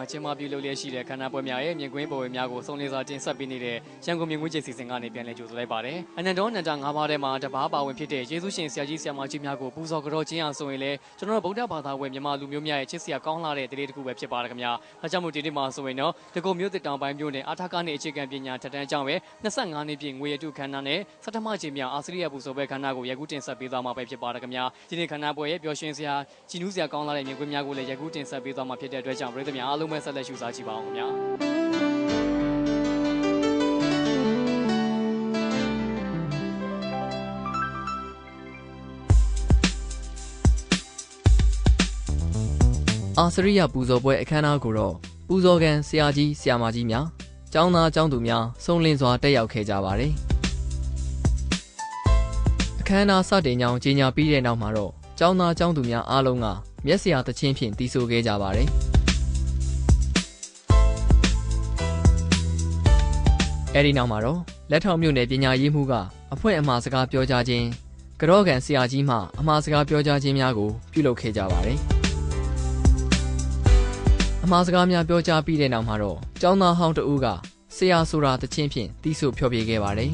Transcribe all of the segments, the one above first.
မြို့ထဲမှာကျင်းပပြုလုပ်လျက်ရှိတဲ့ခန္ဓာပွဲများရဲ့မြင်ကွင်းပေါ်ဝေများကိုစုံလင်စွာတင်ဆက်ပေးနေတဲ့ရန်ကုန်မြင်ကွင်းကျင်းစီစဉ်ကနေပြန်လည်ကြိုဆိုလိုက်ပါတယ်အနန္တောနန္ဒ၅ပါးထဲမှာတပါးပါဝင်ဖြစ်တဲ့ယေရှုရှင်ဆရာကြီးဆရာမကြီးများကိုပူဇော်ကြောခြင်းအောင်ဆိုရင်လည်းကျွန်တော်တို့ဗုဒ္ဓဘာသာဝင်မြန်မာလူမျိုးများရဲ့ချစ်စရာကောင်းလာတဲ့တရေတစ်ခုပဲဖြစ်ပါတယ်ခင်ဗျာဒါကြောင့်မို့ဒီနေ့မှာဆိုရင်တော့တကုံမျိုးတစ်တောင်ပိုင်းမျိုးနဲ့အာထာကနဲ့အခြေခံပညာထက်တန်းကျောင်းပဲ25နှစ်ပြည့်ငွေရတုခန္ဓာနဲ့စတ္တမကြီးများအာစရိယပူဇော်ပွဲခန္ဓာကိုယခုတင်ဆက်ပေးသွားမှာပဲဖြစ်ပါတယ်ခင်ဗျာဒီနေ့ခန္ဓာပွဲရဲ့ပျော်ရွှင်စရာကြည်နူးစရာကောင်းလာတဲ့မြင်ကွင်းများကိုလည်းယခုတင်ဆက်ပေးသွားမှာဖြစ်တဲ့အတွက်ကြောင့်ပြည်သူများအားလုံးပဲဆက်လက်ရှုစားကြည့်ပါအောင်ခင်ဗျာအာစရိယပူဇော်ပွဲအခမ်းအနားကိုတော့ပူဇော်ကန်ဆရာကြီးဆရာမကြီးများကျောင်းသားကျောင်းသူများစုံလင်စွာတက်ရောက်ခဲ့ကြပါတယ်။အခမ်းအနားစတင်ကြောင်းကြေညာပြီးတဲ့နောက်မှာတော့ကျောင်းသားကျောင်းသူများအားလုံးကမျက်စရာသချင်းဖြင့်တီးဆိုခဲ့ကြပါတယ်။ အဲဒီနောက်မှာတော့လက်ထောက်မြို့နယ်ပညာရေးမှူးကအဖွင့်အမှားစကားပြောကြားခြင်းကြောကန်ဆရာကြီးမှအမှားစကားပြောကြားခြင်းများကိုပြုလုပ်ခဲ့ကြပါတယ်။အမှားစကားများပြောကြားပြီးတဲ့နောက်မှာတော့ကျောင်းသားဟောင်းတဦးကဆရာဆိုတာတချင်းဖြင့်တီးဆိုဖျော်ဖြေခဲ့ပါတယ်။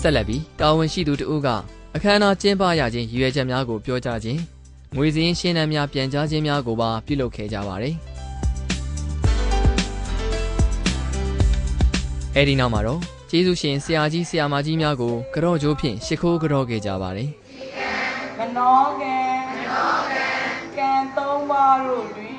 ဆက်လက်ပြီးတာဝန်ရှိသူတဦးကအခမ်းအနားကျင်းပရခြင်းရည်ရွယ်ချက်များကိုပြောကြားခြင်း ငွေစည်းရှင်းတမ်းများပြန်ကြားခြင်းများကိုပါပြုလုပ်ခဲ့ကြပါတယ်။အဲဒီနောက်မှာတော့ကျေးဇူးရှင်ဆရာကြီးဆရာမကြီးများကိုကြော့ကျိုးဖြင့်ရှ िख ိုးကြော့ခဲ့ကြပါတယ်။ကနောကံကနောကံကံသုံးပါးတို့တွင်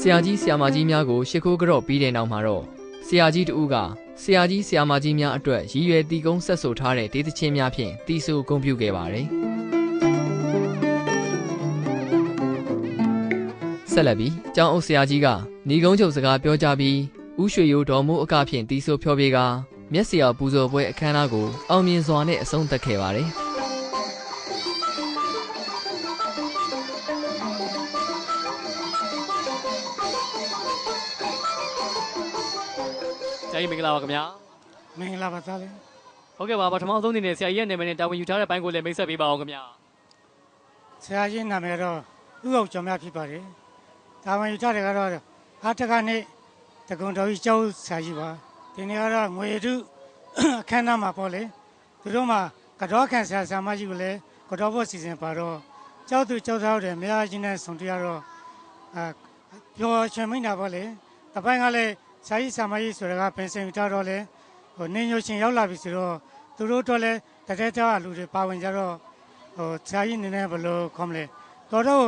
ဆရာကြီးဆရာမကြီးများကိုရှ िख ိုးကြော့ပြီးတဲ့နောက်မှာတော့ဆရာကြီးတဦးက ဆရာကြီးဆရာမကြီးများအတွက်ရည်ရွယ်တီကုန်းဆက်ဆိုထားတဲ့ဒေသချင်းများဖြင့်တီဆိုဂုဏ်ပြုခဲ့ပါတယ်ဆက်လက်ပြီးကျောင်းအုပ်ဆရာကြီးကညီကုန်းချုပ်စကားပြောကြားပြီးဥရွှေရိုးတော်မူအကဖြင့်တီဆိုဖျော်ဖြေကာမျက်စရာပူဇော်ပွဲအခမ်းအနားကိုအောင်မြင်စွာနဲ့အဆုံးသတ်ခဲ့ပါတယ် င်္ဂလာပါခင်ဗျာမင်္ဂလာပါသားလေးဟုတ်ကဲ့ပါပထမဆုံးအနေနဲ့ဆရာကြီးရဲ့နာမည်နဲ့တာဝန်ယူထားတဲ့ဘိုင်းကိုလည်းမိတ်ဆက်ပေးပါအောင်ခင်ဗျာဆရာကြီးနာမည်တော့ဥအောင်ကျော်မြဖြစ်ပါတယ်တာဝန်ယူထားတယ်ကတော့အာတကနေတကုံတော်ကြီးကျောင်းဆရာကြီးပါဒီနေ့ကတော့ငွေတုအခမ်းအနားမှာပေါ့လေသူတို့မှာကတော့ခံဆရာဆရာမကြီးကိုလည်းကတော့ဖို့စီစဉ်ပါတော့ကျောင်းသူကျောင်းသားတွေမရချင်းနဲ့ဆုံတွေ့ရတော့အာပြောချင်မိတာပေါ့လေတပိုင်းကလည်း ဆရာကြီးဆရာမကြီးဆိုတာကပင်စင်ယူထားတော့လေဟိုနင်းညိုရှင်ရောက်လာပြီဆိုတော့သူတို့တော့လည်းတကယ်ကြောက်လူတွေပါဝင်ကြတော့ဟိုဆရာကြီးနေနေဘယ်လိုခေါမလဲတော်တော့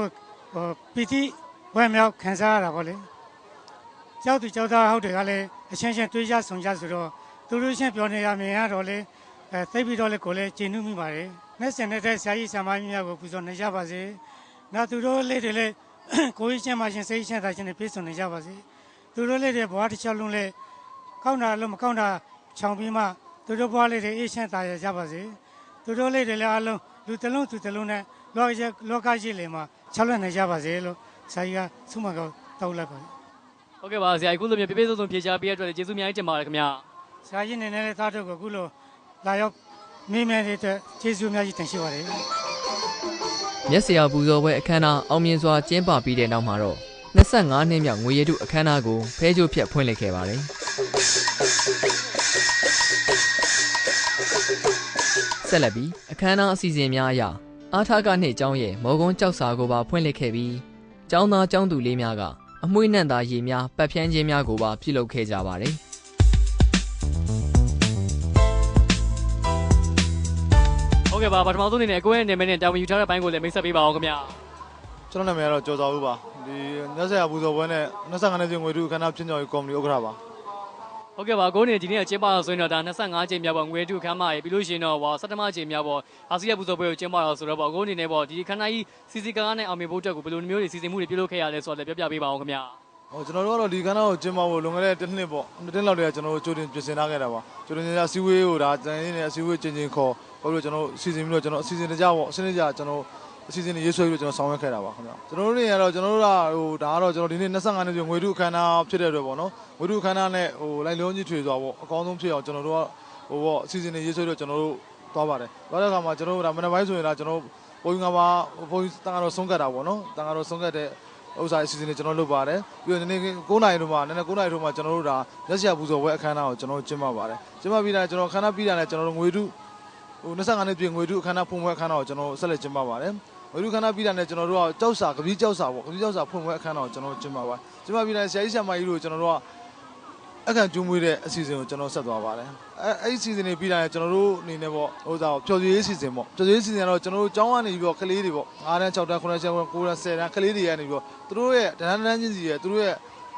ဟိုပီတိဝဲမြောက်ခံစားရတာပေါ့လေကြောက်သူကြောက်သားဟုတ်တယ်ကလည်းအချင်းချင်းတွေးကြဆုံကြဆိုတော့သူတို့ချင်းပြောနေရမြင်ရတော့လေအဲသိပ်ပြီးတော့လေကိုလည်းကျဉ်နှူးမိပါတယ်နေ့စဉ်နဲ့တဲ့ဆရာကြီးဆရာမကြီးများကိုပူဇော်နေကြပါစေနောက်သူတို့လေးတွေလည်းကိုကြီးချင်းမှချင်းစိတ်ချင်းသာချင်းနဲ့ပြည့်စုံနေကြပါစေ သူတို့လေးတွေဘဝတစ်ချောင်းလုံးလဲကောင်းတာလို့မကောင်းတာခြောင်ပြီးမှသူတို့ဘွားလေးတွေအေးချမ်းသာရကြပါစေသူတို့လေးတွေလည်းအလုံးလူတစ်လုံးသူတစ်လုံးနဲ့လောကကြီးလောကကြီးလေမှာချလွတ်နေကြပါစေလို့ဆရာကြီးကဆုမကောတောက်လိုက်ပါတယ်ဟုတ်ကဲ့ပါဆရာကြီးခုလိုမျိုးပြည့်ပြည့်စုံစုံဖြေချပေးရတဲ့အတွက်ကျေးဇူးအများကြီးတင်ပါတယ်ခင်ဗျာဆရာကြီးနေနေလည်းသားတို့ကိုအခုလိုလာရောက်မိမဲတဲ့အတွက်ကျေးဇူးအများကြီးတင်ရှိပါတယ်မျက်စရာပူဇော်ပွဲအခမ်းအနားအောင်မြင်စွာကျင်းပပြီးတဲ့နောက်မှာတော့ 25နှစ်မြောက်ငွေရတုအခမ်းအနားကိုဖဲကြိုးဖြတ်ဖွင့်လှစ်ခဲ့ပါတယ်ဆက်လက်ပြီးအခမ်းအနားအစီအစဉ်များအရအားထားကနှစ်ကျောင်းရဲ့မော်ကွန်းကြောက်စာကိုပါဖွင့်လှစ်ခဲ့ပြီးကျောင်းသားကျောင်းသူလေးများကအမွှေးနှံ့သားရေများပတ်ဖြန်းခြင်းများကိုပါပြုလုပ်ခဲ့ကြပါတယ်ဟုတ်ကဲ့ပါပထမဆုံးအနေနဲ့ကိုယ့်ရဲ့နာမည်နဲ့တာဝန်ယူထားတဲ့ဘိုင်းကိုလည်းမိတ်ဆက်ပေးပါအောင်ခင်ဗျာကျွန်တော်နာမည်ကတော့ကျော်စောဦးပါ ဒီညဆက်ရပူဇော်ပွဲနဲ့25နှစ်ပြည့်ငွေတုခန္ဓာပြင်ကျော်ရေးကော်မတီဥက္ကဋ္ဌပါဟုတ်ကဲ့ပါကိုယ်နေဒီနေ့ကျင်းပတော့ဆိုရင်တော့ဒါ25ချိန်မြောက်ပေါ့ငွေတုခမ်းမရေပြီးလို့ရှိရင်တော့ဟော17မချိန်မြောက်ပေါ့အာဆီယံပူဇော်ပွဲကိုကျင်းပတော့ဆိုတော့ပေါ့ကိုယ်အနေနဲ့ပေါ့ဒီခန္ဓာကြီးစီစီကားနဲ့အောင်မြင်ဖို့အတွက်ကိုဘယ်လိုမျိုးတွေစီစဉ်မှုတွေပြုလုပ်ခဲ့ရလဲဆိုတော့လည်းပြောပြပေးပါအောင်ခင်ဗျာဟိုကျွန်တော်တို့ကတော့ဒီခန္ဓာကိုကျင်းပဖို့လွန်ခဲ့တဲ့တစ်နှစ်ပေါ့တစ်နှစ်လောက်တည်းကကျွန်တော်တို့ကြိုတင်ပြင်ဆင်ထားခဲ့တာပါကြိုတင်ကြအစည်းအဝေးကိုဒါတန်ရင်းနဲ့အစည်းအဝေးချင်းချင်းခေါ်ဘာလို့ကျွန်တော်စီစဉ်ပြီးတော့ကျွန်တော်အစီအစဉ်တကြပေါ့အစနစ်ကြကျွန်တော် အစီအစဉ်တွေရေးဆွဲပြီးတော့ကျွန်တော်ဆောင်ရွက်ခဲ့တာပါခင်ဗျကျွန်တော်တို့တွေကတော့ကျွန်တော်တို့ကဟိုဒါကတော့ကျွန်တော်ဒီနေ့25နှစ်ပြည့်ငွေထုအခမ်းအနားဖြစ်တဲ့အတွက်ပေါ့နော်ငွေထုအခမ်းအနားနဲ့ဟိုလိုက်လုံးကြီးထွေစွာပေါ့အကောင်းဆုံးဖြစ်အောင်ကျွန်တော်တို့ကဟိုပေါ့အစီအစဉ်တွေရေးဆွဲပြီးတော့ကျွန်တော်တို့သွားပါတယ်သွားတဲ့အခါမှာကျွန်တော်တို့ဒါမနေ့ပိုင်းဆိုရင်ဒါကျွန်တော်ဘုန်းကြီးကပါဘုန်းကြီးတန်ကတော့ဆုံးကတ်တာပေါ့နော်တန်ကတော့ဆုံးကတ်တဲ့ဥစ္စာအစီအစဉ်တွေကျွန်တော်လုပ်ပါတယ်ပြီးတော့နည်းနည်း9နာရီတို့မှာနည်းနည်း9နာရီတို့မှာကျွန်တော်တို့ဒါလက်ရှိပူဇော်ပွဲအခမ်းအနားကိုကျွန်တော်တို့ကျင်းပပါတယ်ကျင်းပပြီးတာကျွန်တော်ခမ်းနားပြီးတာနဲ့ကျွန်တော်တို့ငွေထုဟို25နှစ်ပြည့်ငွေထုအခမ်းအနားဖွင့်ပွဲအခမ်းအနားကိုကျွန်တော်ဆက်လက်ကျင်းပပါတယ် ငွေထုခမ်းနားပြီးတာနဲ့ကျွန်တော်တို့ကကြောက်စာကပီးကြောက်စာပေါ့ကပီးကြောက်စာဖွင့်ပွဲအခမ်းအနားကိုကျွန်တော်တို့ကျင်းပပါတယ်ကျင်းပပြီးတာဆရာကြီးဆရာမကြီးတို့ကျွန်တော်တို့ကအခန့်ကျူးမွေးတဲ့အစီအစဉ်ကိုကျွန်တော်ဆက်သွားပါတယ်အဲအဲ့ဒီအစီအစဉ်တွေပြီးတာနဲ့ကျွန်တော်တို့အနေနဲ့ပေါ့ဟိုစားပျော်ရွှင်ရေးအစီအစဉ်ပေါ့ပျော်ရွှင်ရေးအစီအစဉ်ကတော့ကျွန်တော်တို့ကျောင်းကနေပြီးတော့ကလေးတွေပေါ့9တန်း6တန်း9တန်း7တန်း9တန်း10တန်းကလေးတွေကနေပြီးတော့သူတို့ရဲ့တန်းတန်းချင်းစီရဲ့သူတို့ရဲ့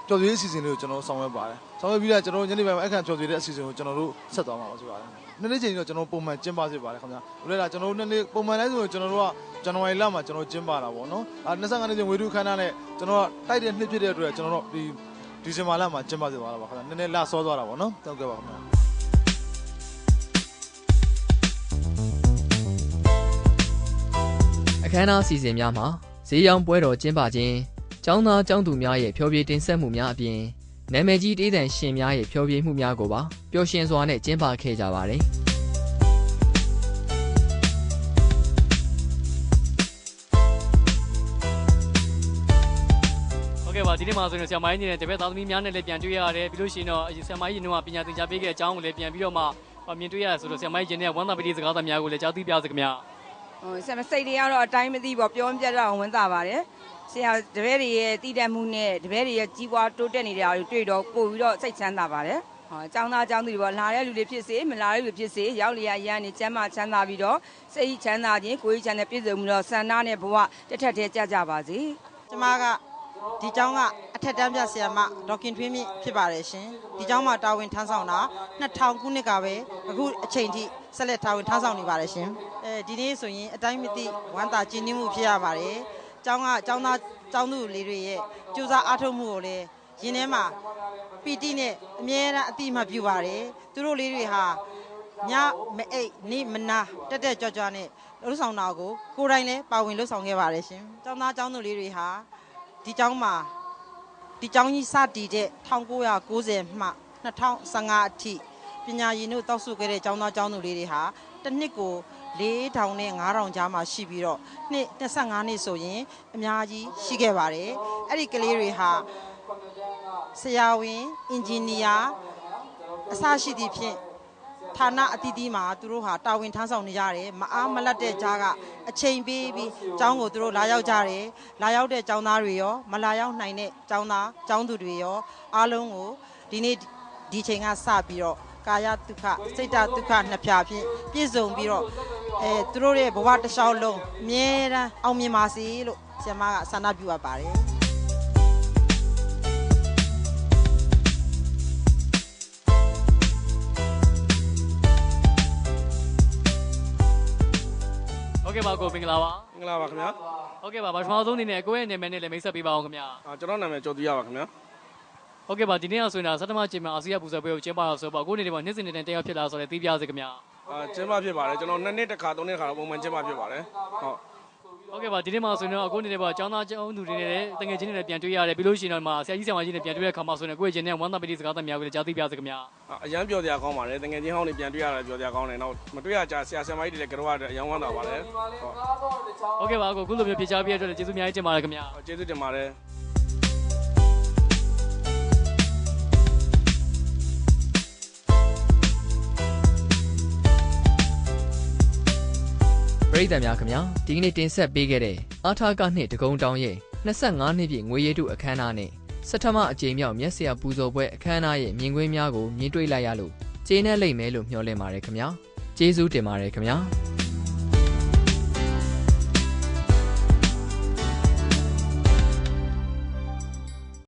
ပျော်ရွှင်ရေးအစီအစဉ်တွေကိုကျွန်တော်တို့ဆောင်ရွက်ပါတယ်ဆောင်ရွက်ပြီးတော့ကျွန်တော်တို့ညနေပိုင်းမှာအခန့်ပျော်ရွှင်တဲ့အစီအစဉ်ကိုကျွန်တော်တို့ဆက်သွားမှာပါဆိုပါတယ် နေ့နေ့ချိန်တော့ကျွန်တော်ပုံမှန်ကျင်းပစေပါတယ်ခင်ဗျာဘယ်လဲကျွန်တော်တို့နေ့နေ့ပုံမှန်တိုင်းဆိုရင်ကျွန်တော်တို့ကဇန်နဝါရီလမှာကျွန်တော်ကျင်းပတာပေါ့နော်အဲ25နှစ်ကျင်းဝေထုခန်းသားနဲ့ကျွန်တော်ကတိုက်တဲ့နှစ်ဖြစ်တဲ့အတွက်ကျွန်တော်တို့ဒီဒီဇင်ဘာလမှာကျင်းပစေသွားတာပါခင်ဗျာနည်းနည်းလဆောသွားတာပေါ့နော်တောက်ကဲပါခင်ဗျာအခမ်းအနားအစီအစဉ်များမှာဈေးရောင်းပွဲတော်ကျင်းပခြင်းကျောင်းသားကျောင်းသူများရဲ့ဖျော်ဖြေတင်ဆက်မှုများအပြင် နာမည်ကြီးတေးသံရှင်များရဲ့ဖျော်ဖြေမှုများကိုပါပျော်ရွှင်စွာနဲ့ကျင်းပခဲ့ကြပါတယ်ဟုတ်ကဲ့ပါဒီနေ့မှာဆိုရင်ဆရာမကြီးနဲ့တပည့်သားသမီးများနဲ့လည်းပြန်တွေ့ရတယ်ပြီးလို့ရှိရင်တော့အရင်ဆရာမကြီးတို့ကပညာသင်ကြားပေးခဲ့တဲ့အကြောင်းကိုလည်းပြန်ပြီးတော့မှမြင်တွေ့ရတယ်ဆိုတော့ဆရာမကြီးရဲ့ဝမ်းသာပတိစကားသမားကိုလည်းကြားသိပြစေခင်ဗျာဟိုဆက်မစိတ်တွေကတော့အတိုင်းမသိပေါ့ပြောမပြတ်တော့ဝင်သားပါတယ်ဆ ရာတပည့်တွေရဲ့တည်တတ်မှုနဲ့တပည့်တွေရဲ့ကြီးပွားတိုးတက်နေတဲ့အားတွေတွေ့တော့ပို့ပြီးတော့စိတ်ချမ်းသာပါတယ်ဟောအကြောင်းသားအကြောင်းသူတွေပေါ့လာတဲ့လူတွေဖြစ်စေမလာတဲ့လူတွေဖြစ်စေရောက်လျာရန်နေကျမ်းမာချမ်းသာပြီးတော့စိတ်ချမ်းသာခြင်းကိုယ်ချမ်းသာပြည့်စုံပြီးတော့ဆန္ဒနဲ့ဘဝတစ်ထက်တည်းကြကြပါစေကျမကဒီကျောင်းကအထက်တန်းပြဆရာမဒေါက်ခင်ထွေးမြင့်ဖြစ်ပါတယ်ရှင်ဒီကျောင်းမှာတာဝန်ထမ်းဆောင်တာ2000ခုနှစ်ကပဲအခုအချိန်ထိဆက်လက်တာဝန်ထမ်းဆောင်နေပါတယ်ရှင်အဲဒီနေ့ဆိုရင်အတိုင်းမသိဝမ်းသာကြည်နူးမှုဖြစ်ရပါတယ် ကျောင်းကကျောင်းသားကျောင်းသူလေးတွေရဲ့ကြိုးစားအားထုတ်မှုကိုလည်းရင်းထဲမှာပီတိနဲ့အမြဲတမ်းအတိအမှတ်ပြုပါတယ်သူတို့လေးတွေဟာညမအိတ်နေ့မနာတက်တက်ကြွကြွနဲ့လှုပ်ဆောင်တာကိုကိုယ်တိုင်လည်းပါဝင်လှုပ်ဆောင်ခဲ့ပါတယ်ရှင်ကျောင်းသားကျောင်းသူလေးတွေဟာဒီကျောင်းမှာဒီကျောင်းကြီးစတည်တဲ့1990မှ2015အထိပညာရည်တို့တောက်ဆုခဲ့တဲ့ကျောင်းသားကျောင်းသူလေးတွေဟာ တစ်နှစ်ကို4000နဲ့9000ကြားမှာရှိပြီးတော့နှစ်25နှစ်ဆိုရင်အများကြီးရှိခဲ့ပါတယ်အဲ့ဒီကလေးတွေဟာဆရာဝန်အင်ဂျင်နီယာအစရှိသည့်ဖြင့်ဌာနအသီးသီးမှာသူတို့ဟာတာဝန်ထမ်းဆောင်နေကြတယ်မအားမလတ်တဲ့ကြားကအချိန်ပေးပြီးကျောင်းကိုသူတို့လာရောက်ကြတယ်လာရောက်တဲ့ကျောင်းသားတွေရောမလာရောက်နိုင်တဲ့ကျောင်းသားကျောင်းသူတွေရောအားလုံးကိုဒီနေ့ဒီချိန်ကစပြီးတော့ ကာယဒုက္ခစိတ်တဒုက္ခနှစ်ဖြာဖြင့်ပြည့်စုံပြီးတော့အဲသူတို့ရဲ့ဘဝတစ်လျှောက်လုံးအမြဲတမ်းအောင်မြင်ပါစေလို့ဆရာမကဆန္ဒပြုအပ်ပါတယ်ဟုတ်ကဲ့ပါကိုမင်္ဂလာပါမင်္ဂလာပါခင်ဗျာဟုတ်ကဲ့ပါပထမဆုံးအနေနဲ့ကိုယ့်ရဲ့နာမည်နဲ့လည်းမိတ်ဆက်ပေးပါအောင်ခင်ဗျာအာကျွန်တော်နာမည်ကျော်သူရပါခင်ဗျာ ဟုတ်ကဲ့ပါဒီနေ့ကဆိုရင်တော့စတမကျင်းမှာအာဆီယံပူဇော်ပွဲကိုကျင်းပရဆိုတော့ကိုယ့်အနေနဲ့ပါနေ့စဉ်နေ့တိုင်းတက်ရောက်ဖြစ်လာဆိုတော့သိပြစေခင်ဗျာအာကျင်းပဖြစ်ပါတယ်ကျွန်တော်နှစ်နှစ်တစ်ခါသုံးနှစ်တစ်ခါတော့ပုံမှန်ကျင်းပဖြစ်ပါတယ်ဟုတ်ဟုတ်ကဲ့ပါဒီနေ့မှာဆိုရင်တော့အခုအနေနဲ့ပါចောင်းသားចောင်းသူတွေနဲ့လည်းတငယ်ချင်းတွေနဲ့ပြန်တွေ့ရတယ်ပြီးလို့ရှိရင်တော့မှဆရာကြီးဆရာမကြီးနဲ့ပြန်တွေ့တဲ့ခါမှာဆိုရင်ကိုယ့်ရဲ့ကျင်းနဲ့ဝမ်းသာပတိစကားသမားကိုလည်းကြားသိပြစေခင်ဗျာအာအရန်ပြောစရာကောင်းပါတယ်တကယ်ချင်းဟောင်းနေပြန်တွေ့ရတာပြောစရာကောင်းတယ်နောက်မတွေ့ရကြဆရာဆရာမကြီးတွေလည်းကြောက်ရတယ်အရန်ဝမ်းသာပါတယ်ဟုတ်ဟုတ်ကဲ့ပါကိုခုလိုမျိုးဖြေချပေးရတဲ့အတွက်ကျေးဇူးအများကြီးတင်ပါတယ်ခင်ဗျာကျေးဇူးတင်ပါတယ် ပရိသတ်များခင်ဗျာဒီကနေ့တင်ဆက်ပေးခဲ့တဲ့အာထာကနှစ်တကုံတောင်ရဲ့25နှစ်ပြည့်ငွေရည်တုအခမ်းအနားနဲ့စထမအကြိမ်မြောက်မျက်စရာပူဇော်ပွဲအခမ်းအနားရဲ့မြင်ကွင်းများကိုမြင်တွေ့လိုက်ရလို့ကျေးနပ်လိမ့်မယ်လို့မျှော်လင့်ပါတယ်ခင်ဗျာကျေးဇူးတင်ပါတယ်ခင်ဗျာ